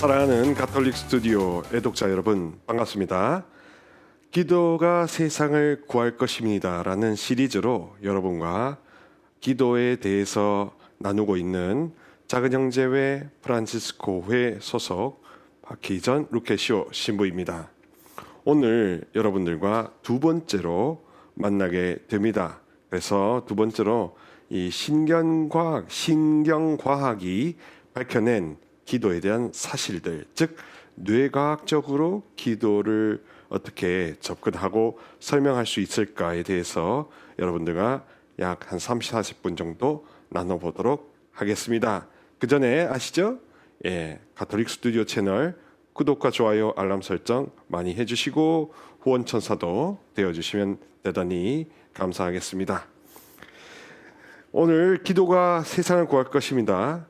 사랑하는 가톨릭 스튜디오 애독자 여러분 반갑습니다. 기도가 세상을 구할 것입니다라는 시리즈로 여러분과 기도에 대해서 나누고 있는 작은 형제회 프란치스코회 소속 박희전 루케시오 신부입니다. 오늘 여러분들과 두 번째로 만나게 됩니다. 그래서 두 번째로 이 신경과학, 신경과학이 밝혀낸 기도에 대한 사실들, 즉 뇌과학적으로 기도를 어떻게 접근하고 설명할 수 있을까에 대해서 여러분들과 약 한 30, 40분 정도 나눠보도록 하겠습니다. 그 전에 아시죠? 예, 가톨릭 스튜디오 채널 구독과 좋아요, 알람 설정 많이 해주시고 후원 천사도 되어주시면 대단히 감사하겠습니다. 오늘 기도가 세상을 구할 것입니다.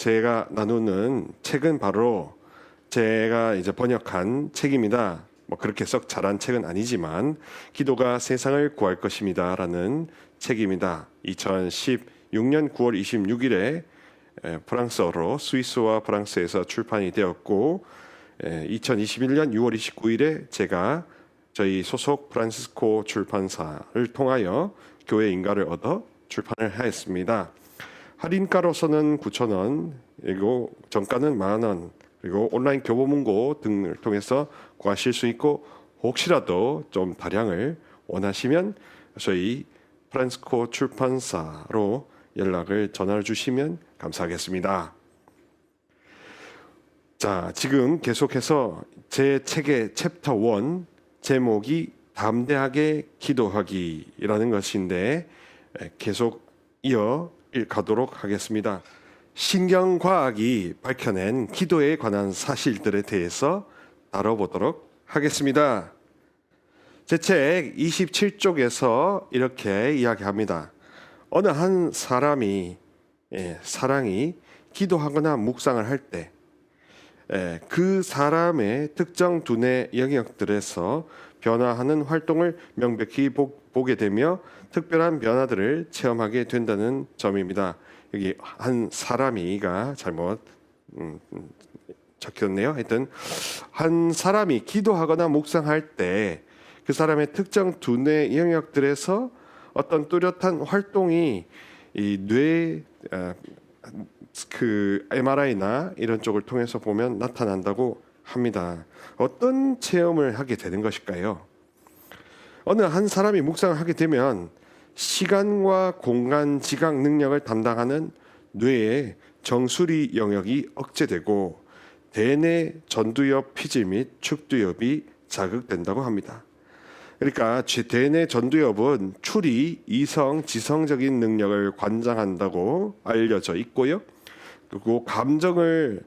제가 나누는 책은 바로 제가 이제 번역한 책입니다. 뭐 그렇게 썩 잘한 책은 아니지만 기도가 세상을 구할 것입니다라는 책입니다. 2016년 9월 26일에 프랑스어로 스위스와 프랑스에서 출판이 되었고 2021년 6월 29일에 제가 저희 소속 프란시스코 출판사를 통하여 교회 인가를 얻어 출판을 하였습니다. 할인가로서는 9,000원, 그리고 정가는 만 원, 그리고 온라인 교보문고 등을 통해서 구하실 수 있고 혹시라도 좀 다량을 원하시면 저희 프란스코 출판사로 연락을 전화를 주시면 감사하겠습니다. 자, 지금 계속해서 제 책의 챕터 1 제목이 담대하게 기도하기라는 것인데 계속 이어 가도록 하겠습니다. 신경과학이 밝혀낸 기도에 관한 사실들에 대해서 다뤄보도록 하겠습니다. 제 책 27쪽에서 이렇게 이야기합니다. 어느 한 사람이 예, 사랑이 기도하거나 묵상을 할 때, 예, 그 사람의 특정 두뇌 영역들에서 변화하는 활동을 명백히 보, 보게 되며 특별한 변화들을 체험하게 된다는 점입니다. 여기 한 사람이가 잘못 음, 음, 적혔네요. 하여튼 한 사람이 기도하거나 묵상할 때 그 사람의 특정 두뇌 영역들에서 어떤 뚜렷한 활동이 이뇌그 아, MRI나 이런 쪽을 통해서 보면 나타난다고 합니다. 어떤 체험을 하게 되는 것일까요? 어느 한 사람이 묵상을 하게 되면 시간과 공간 지각 능력을 담당하는 뇌의 정수리 영역이 억제되고 대뇌 전두엽 피질 및 축두엽이 자극된다고 합니다. 그러니까 대뇌 전두엽은 추리, 이성, 지성적인 능력을 관장한다고 알려져 있고요. 그리고 감정을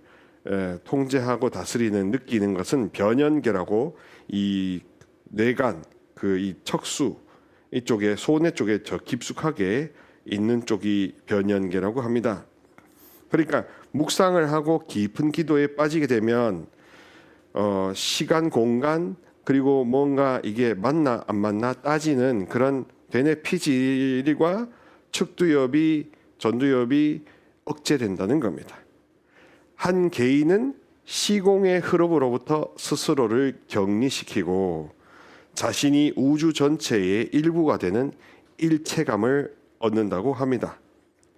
통제하고 다스리는 느끼는 것은 변연계라고 이 뇌간 그 이 척수 이쪽에 소뇌 쪽에 저 깊숙하게 있는 쪽이 변연계라고 합니다. 그러니까 묵상을 하고 깊은 기도에 빠지게 되면 어, 시간 공간 그리고 뭔가 이게 맞나 안 맞나 따지는 그런 대뇌 피질과 측두엽이 전두엽이 억제된다는 겁니다. 한 개인은 시공의 흐름으로부터 스스로를 격리시키고 자신이 우주 전체의 일부가 되는 일체감을 얻는다고 합니다.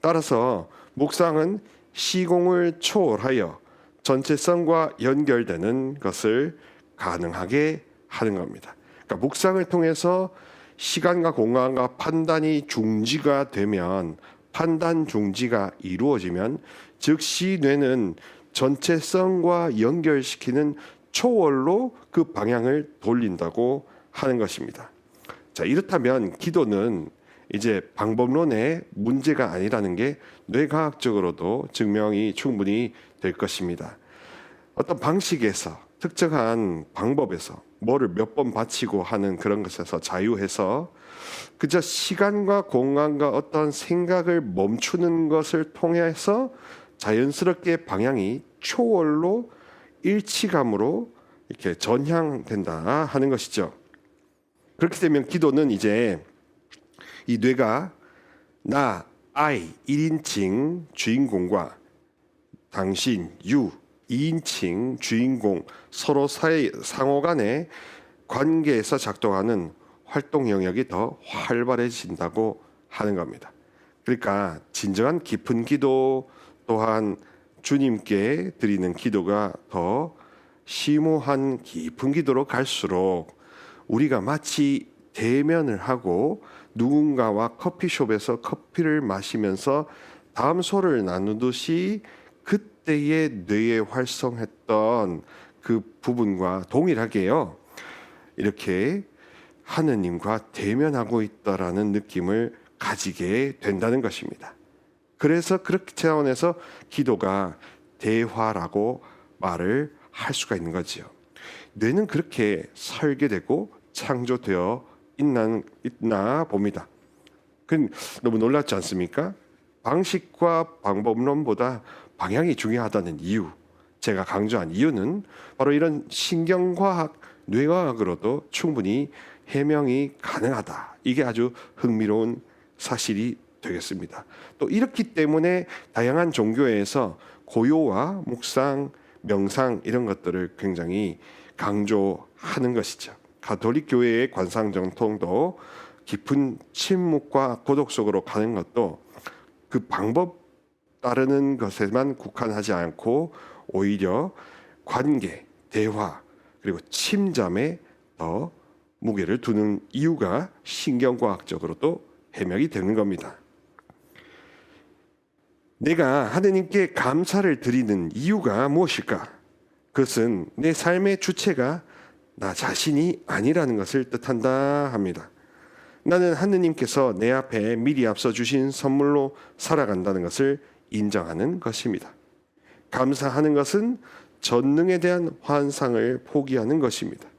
따라서 묵상은 시공을 초월하여 전체성과 연결되는 것을 가능하게 하는 겁니다. 그러니까 묵상을 통해서 시간과 공간과 판단이 중지가 되면 판단 중지가 이루어지면 즉시 뇌는 전체성과 연결시키는 초월로 그 방향을 돌린다고 하는 것입니다. 자, 이렇다면 기도는 이제 방법론의 문제가 아니라는 게 뇌과학적으로도 증명이 충분히 될 것입니다. 어떤 방식에서 특정한 방법에서 뭐를 몇 번 바치고 하는 그런 것에서 자유해서 그저 시간과 공간과 어떤 생각을 멈추는 것을 통해서 자연스럽게 방향이 초월로 일치감으로 이렇게 전향된다 하는 것이죠. 그렇게 되면 기도는 이제 이 뇌가 나, I, 1인칭 주인공과 당신, 유, 2인칭 주인공 서로 사이 상호 간의 관계에서 작동하는 활동 영역이 더 활발해진다고 하는 겁니다. 그러니까 진정한 깊은 기도 또한 주님께 드리는 기도가 더 심오한 깊은 기도로 갈수록 우리가 마치 대면을 하고 누군가와 커피숍에서 커피를 마시면서 다음 소를 나누듯이 그때의 뇌에 활성했던 그 부분과 동일하게요. 이렇게 하느님과 대면하고 있다라는 느낌을 가지게 된다는 것입니다. 그래서 그렇게 차원에서 기도가 대화라고 말을 할 수가 있는 거지요. 뇌는 그렇게 설계되고 창조되어 있나, 있나 봅니다. 그 너무 놀랍지 않습니까? 방식과 방법론보다 방향이 중요하다는 이유, 제가 강조한 이유는 바로 이런 신경과학, 뇌과학으로도 충분히 해명이 가능하다. 이게 아주 흥미로운 사실이 되겠습니다. 또 이렇기 때문에 다양한 종교에서 고요와 묵상, 명상 이런 것들을 굉장히 강조하는 것이죠. 가톨릭 교회의 관상 정통도 깊은 침묵과 고독 속으로 가는 것도 그 방법 따르는 것에만 국한하지 않고 오히려 관계, 대화 그리고 침잠에 더 무게를 두는 이유가 신경과학적으로도 해명이 되는 겁니다. 내가 하느님께 감사를 드리는 이유가 무엇일까? 그것은 내 삶의 주체가 나 자신이 아니라는 것을 뜻한다 합니다. 나는 하느님께서 내 앞에 미리 앞서 주신 선물로 살아간다는 것을 인정하는 것입니다. 감사하는 것은 전능에 대한 환상을 포기하는 것입니다.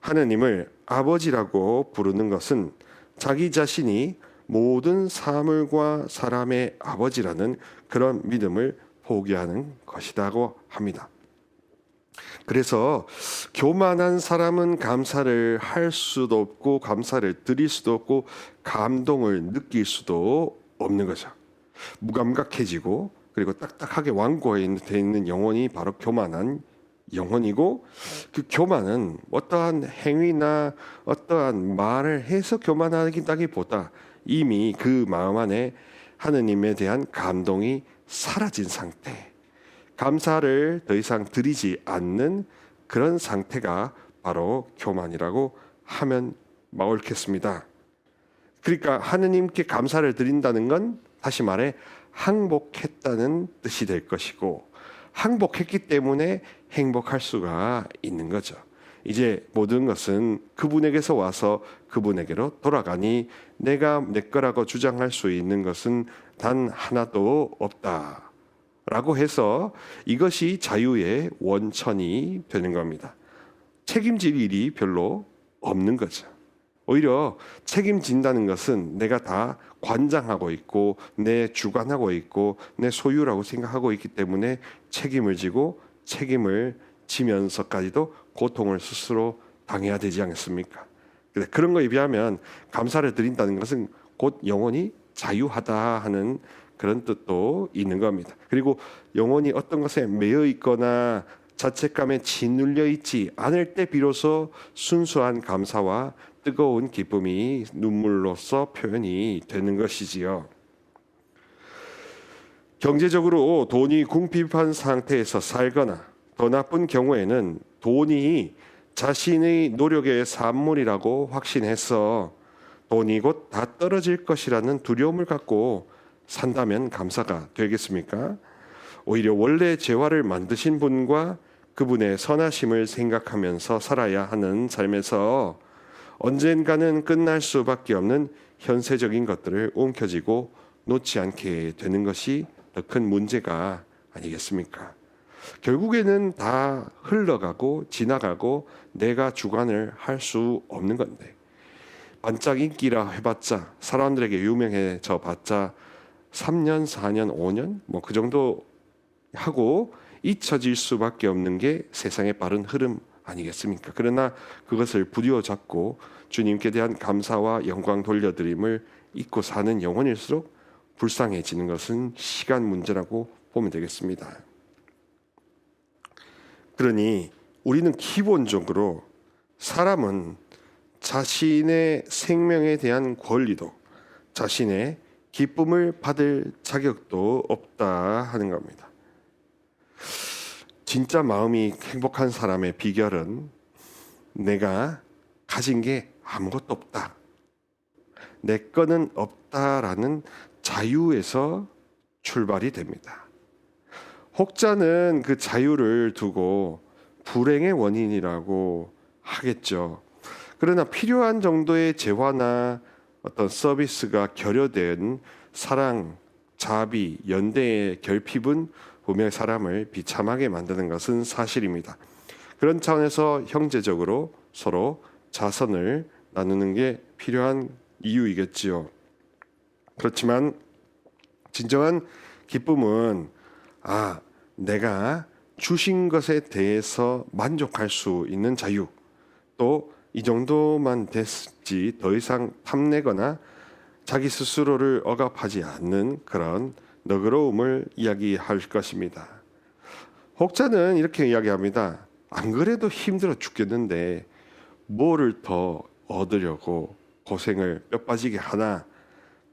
하느님을 아버지라고 부르는 것은 자기 자신이 모든 사물과 사람의 아버지라는 그런 믿음을 포기하는 것이라고 합니다. 그래서 교만한 사람은 감사를 할 수도 없고 감사를 드릴 수도 없고 감동을 느낄 수도 없는 거죠. 무감각해지고 그리고 딱딱하게 완고해 있는 영혼이 바로 교만한 영혼이고 그 교만은 어떠한 행위나 어떠한 말을 해서 교만하기보다 이미 그 마음 안에 하느님에 대한 감동이 사라진 상태, 감사를 더 이상 드리지 않는 그런 상태가 바로 교만이라고 하면 옳겠습니다. 그러니까 하느님께 감사를 드린다는 건 다시 말해 항복했다는 뜻이 될 것이고 항복했기 때문에 행복할 수가 있는 거죠. 이제 모든 것은 그분에게서 와서 그분에게로 돌아가니 내가 내 거라고 주장할 수 있는 것은 단 하나도 없다. 라고 해서 이것이 자유의 원천이 되는 겁니다. 책임질 일이 별로 없는 거죠. 오히려 책임진다는 것은 내가 다 관장하고 있고 내 주관하고 있고 내 소유라고 생각하고 있기 때문에 책임을 지고 책임을 지면서까지도 고통을 스스로 당해야 되지 않겠습니까? 그런 거에 비하면 감사를 드린다는 것은 곧 영원히 자유하다 하는 그런 뜻도 있는 겁니다. 그리고 영혼이 어떤 것에 매여 있거나 자책감에 짓눌려 있지 않을 때 비로소 순수한 감사와 뜨거운 기쁨이 눈물로서 표현이 되는 것이지요. 경제적으로 돈이 궁핍한 상태에서 살거나 더 나쁜 경우에는 돈이 자신의 노력의 산물이라고 확신해서 돈이 곧 다 떨어질 것이라는 두려움을 갖고 산다면 감사가 되겠습니까? 오히려 원래 재화를 만드신 분과 그분의 선하심을 생각하면서 살아야 하는 삶에서 언젠가는 끝날 수밖에 없는 현세적인 것들을 움켜쥐고 놓지 않게 되는 것이 더 큰 문제가 아니겠습니까? 결국에는 다 흘러가고 지나가고 내가 주관을 할 수 없는 건데 반짝 인기라 해봤자 사람들에게 유명해져 봤자 3년, 4년, 5년 뭐 그 정도 하고 잊혀질 수밖에 없는 게 세상의 빠른 흐름 아니겠습니까? 그러나 그것을 부디어잡고 주님께 대한 감사와 영광 돌려드림을 잊고 사는 영혼일수록 불쌍해지는 것은 시간 문제라고 보면 되겠습니다. 그러니 우리는 기본적으로 사람은 자신의 생명에 대한 권리도 자신의 기쁨을 받을 자격도 없다 하는 겁니다. 진짜 마음이 행복한 사람의 비결은 내가 가진 게 아무것도 없다. 내 거는 없다라는 자유에서 출발이 됩니다. 혹자는 그 자유를 두고 불행의 원인이라고 하겠죠. 그러나 필요한 정도의 재화나 어떤 서비스가 결여된 사랑, 자비, 연대의 결핍은 분명 사람을 비참하게 만드는 것은 사실입니다. 그런 차원에서 형제적으로 서로 자선을 나누는 게 필요한 이유이겠지요. 그렇지만 진정한 기쁨은 아 내가 주신 것에 대해서 만족할 수 있는 자유 또 이 정도만 됐지 더 이상 탐내거나 자기 스스로를 억압하지 않는 그런 너그러움을 이야기할 것입니다. 혹자는 이렇게 이야기합니다. 안 그래도 힘들어 죽겠는데 뭐를 더 얻으려고 고생을 뼈 빠지게 하나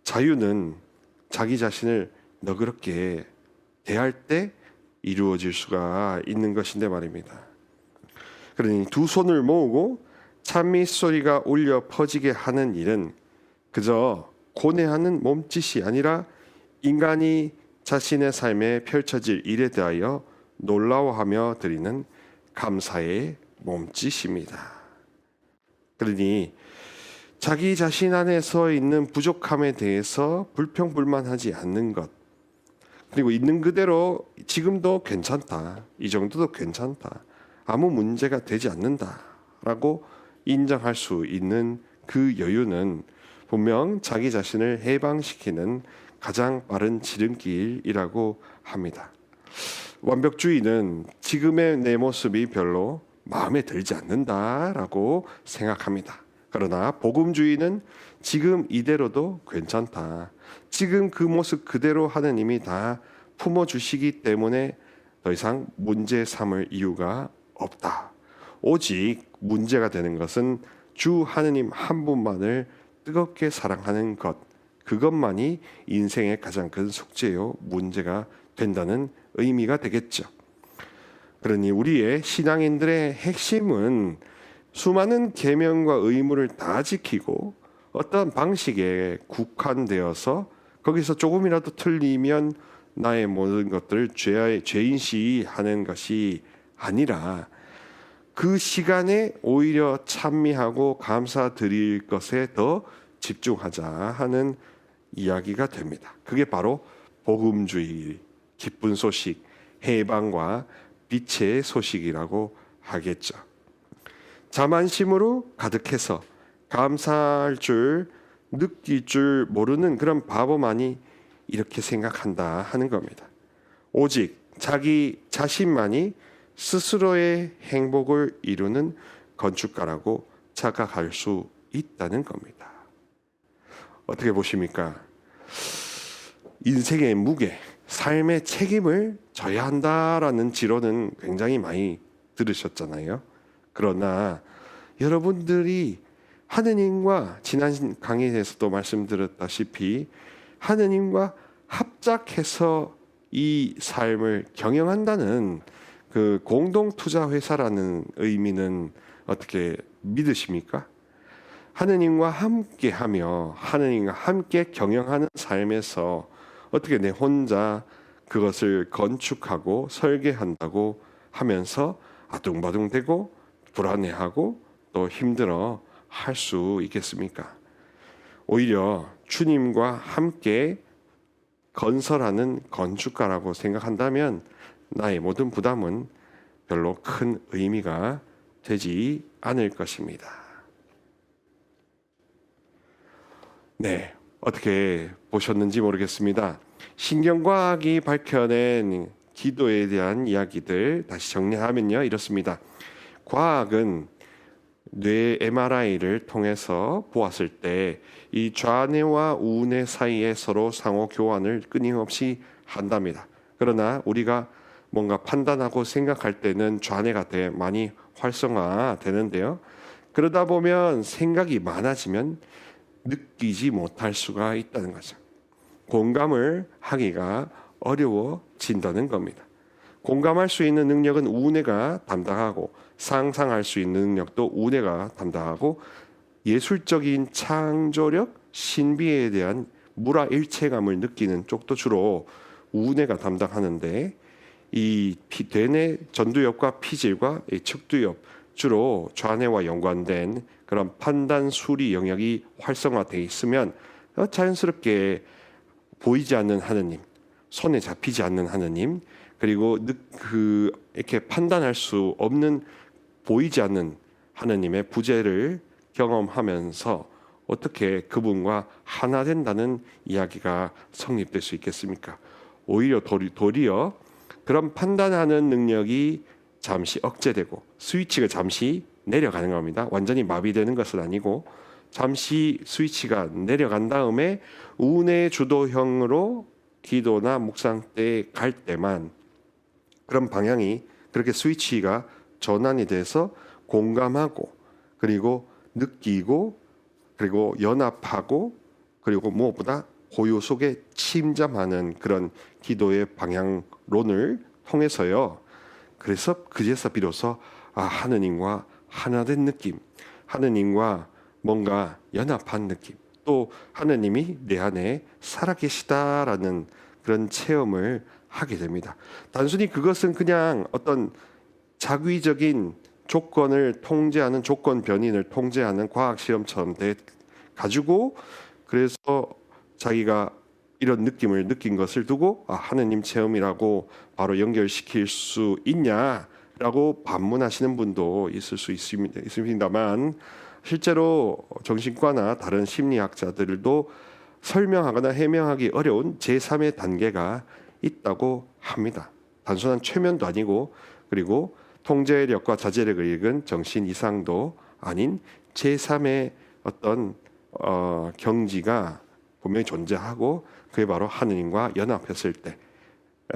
자유는 자기 자신을 너그럽게 대할 때 이루어질 수가 있는 것인데 말입니다. 그러니 두 손을 모으고 찬미 소리가 울려 퍼지게 하는 일은 그저 고뇌하는 몸짓이 아니라 인간이 자신의 삶에 펼쳐질 일에 대하여 놀라워하며 드리는 감사의 몸짓입니다. 그러니 자기 자신 안에서 있는 부족함에 대해서 불평불만하지 않는 것 그리고 있는 그대로 지금도 괜찮다 이 정도도 괜찮다 아무 문제가 되지 않는다라고 인정할 수 있는 그 여유는 분명 자기 자신을 해방시키는 가장 빠른 지름길이라고 합니다. 완벽주의는 지금의 내 모습이 별로 마음에 들지 않는다라고 생각합니다. 그러나 복음주의는 지금 이대로도 괜찮다. 지금 그 모습 그대로 하느님이 다 품어주시기 때문에 더 이상 문제 삼을 이유가 없다. 오직 문제가 되는 것은 주 하느님 한 분만을 뜨겁게 사랑하는 것. 그것만이 인생의 가장 큰 숙제요 문제가 된다는 의미가 되겠죠. 그러니 우리의 신앙인들의 핵심은 수많은 계명과 의무를 다 지키고 어떤 방식에 국한되어서 거기서 조금이라도 틀리면 나의 모든 것들을 죄, 죄인시하는 것이 아니라 그 시간에 오히려 찬미하고 감사드릴 것에 더 집중하자 하는 이야기가 됩니다. 그게 바로 복음주의, 기쁜 소식, 해방과 빛의 소식이라고 하겠죠. 자만심으로 가득해서 감사할 줄 느낄 줄 모르는 그런 바보만이 이렇게 생각한다 하는 겁니다. 오직 자기 자신만이 스스로의 행복을 이루는 건축가라고 착각할 수 있다는 겁니다. 어떻게 보십니까? 인생의 무게, 삶의 책임을 져야 한다라는 지론은 굉장히 많이 들으셨잖아요. 그러나 여러분들이 하느님과 지난 강의에서도 말씀드렸다시피 하느님과 합작해서 이 삶을 경영한다는 그 공동 투자 회사라는 의미는 어떻게 믿으십니까? 하느님과 함께 하며 하느님과 함께 경영하는 삶에서 어떻게 내 혼자 그것을 건축하고 설계한다고 하면서 아둥바둥되고 불안해하고 또 힘들어 할 수 있겠습니까? 오히려 주님과 함께 건설하는 건축가라고 생각한다면 나의 모든 부담은 별로 큰 의미가 되지 않을 것입니다. 네, 어떻게 보셨는지 모르겠습니다. 신경과학이 밝혀낸 기도에 대한 이야기들 다시 정리하면요 이렇습니다. 과학은 뇌 MRI를 통해서 보았을 때 이 좌뇌와 우뇌 사이에 서로 상호 교환을 끊임없이 한답니다. 그러나 우리가 뭔가 판단하고 생각할 때는 좌뇌가 돼 많이 활성화되는데요. 그러다 보면 생각이 많아지면 느끼지 못할 수가 있다는 거죠. 공감을 하기가 어려워진다는 겁니다. 공감할 수 있는 능력은 우뇌가 담당하고 상상할 수 있는 능력도 우뇌가 담당하고 예술적인 창조력, 신비에 대한 물화 일체감을 느끼는 쪽도 주로 우뇌가 담당하는데 이 피- 대뇌 전두엽과 피질과 이 측두엽 주로 좌뇌와 연관된 그런 판단 수리 영역이 활성화돼 있으면 어, 자연스럽게 보이지 않는 하느님, 손에 잡히지 않는 하느님, 그리고 느, 그 이렇게 판단할 수 없는 보이지 않는 하느님의 부재를 경험하면서 어떻게 그분과 하나 된다는 이야기가 성립될 수 있겠습니까? 오히려 도리, 도리어 그런 판단하는 능력이 잠시 억제되고 스위치가 잠시 내려가는 겁니다. 완전히 마비되는 것은 아니고 잠시 스위치가 내려간 다음에 운의 주도형으로 기도나 묵상 때 갈 때만 그런 방향이 그렇게 스위치가 전환이 돼서 공감하고 그리고 느끼고 그리고 연합하고 그리고 무엇보다 고요 속에 침잠하는 그런 기도의 방향론을 통해서요. 그래서 그제서 비로소 아 하느님과 하나된 느낌, 하느님과 뭔가 연합한 느낌, 또 하느님이 내 안에 살아계시다라는 그런 체험을 하게 됩니다. 단순히 그것은 그냥 어떤 자귀적인 조건을 통제하는 조건 변인을 통제하는 과학 시험처럼 돼 가지고 그래서 자기가 이런 느낌을 느낀 것을 두고 아, 하느님 체험이라고 바로 연결시킬 수 있냐라고 반문하시는 분도 있을 수 있습니다. 있습니다만 실제로 정신과나 다른 심리학자들도 설명하거나 해명하기 어려운 제3의 단계가 있다고 합니다. 단순한 최면도 아니고 그리고 통제력과 자제력을 읽은 정신 이상도 아닌 제3의 어떤 어, 경지가 분명히 존재하고 그게 바로 하느님과 연합했을 때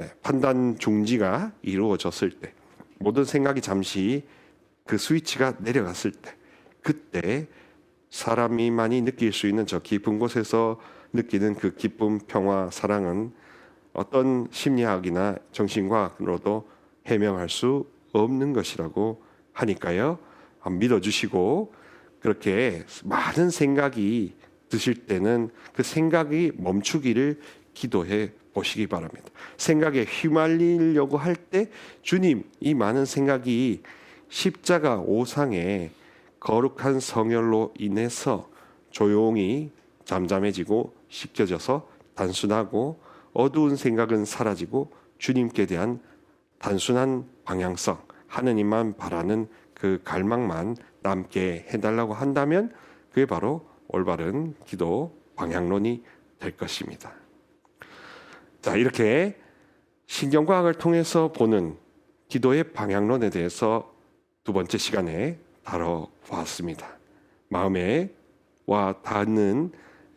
예, 판단 중지가 이루어졌을 때 모든 생각이 잠시 그 스위치가 내려갔을 때 그때 사람이 많이 느낄 수 있는 저 깊은 곳에서 느끼는 그 기쁨, 평화, 사랑은 어떤 심리학이나 정신과학으로도 해명할 수 없는 것이라고 하니까요. 믿어주시고 그렇게 많은 생각이 드실 때는 그 생각이 멈추기를 기도해 보시기 바랍니다. 생각에 휘말리려고 할 때 주님 이 많은 생각이 십자가 오상의 거룩한 성혈로 인해서 조용히 잠잠해지고 씻겨져서 단순하고 어두운 생각은 사라지고 주님께 대한 단순한 방향성, 하느님만 바라는 그 갈망만 남게 해달라고 한다면 그게 바로 올바른 기도 방향론이 될 것입니다. 자, 이렇게 신경과학을 통해서 보는 기도의 방향론에 대해서 두 번째 시간에 다뤄보았습니다. 마음에 와 닿는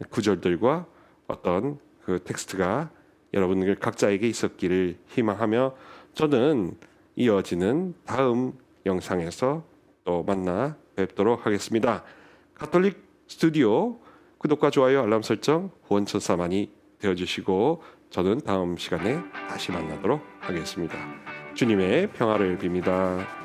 구절들과 어떤 그 텍스트가 여러분들 각자에게 있었기를 희망하며 저는 이어지는 다음 영상에서 또 만나 뵙도록 하겠습니다. 가톨릭 스튜디오 구독과 좋아요 알람 설정 후원천사만이 되어주시고 저는 다음 시간에 다시 만나도록 하겠습니다. 주님의 평화를 빕니다.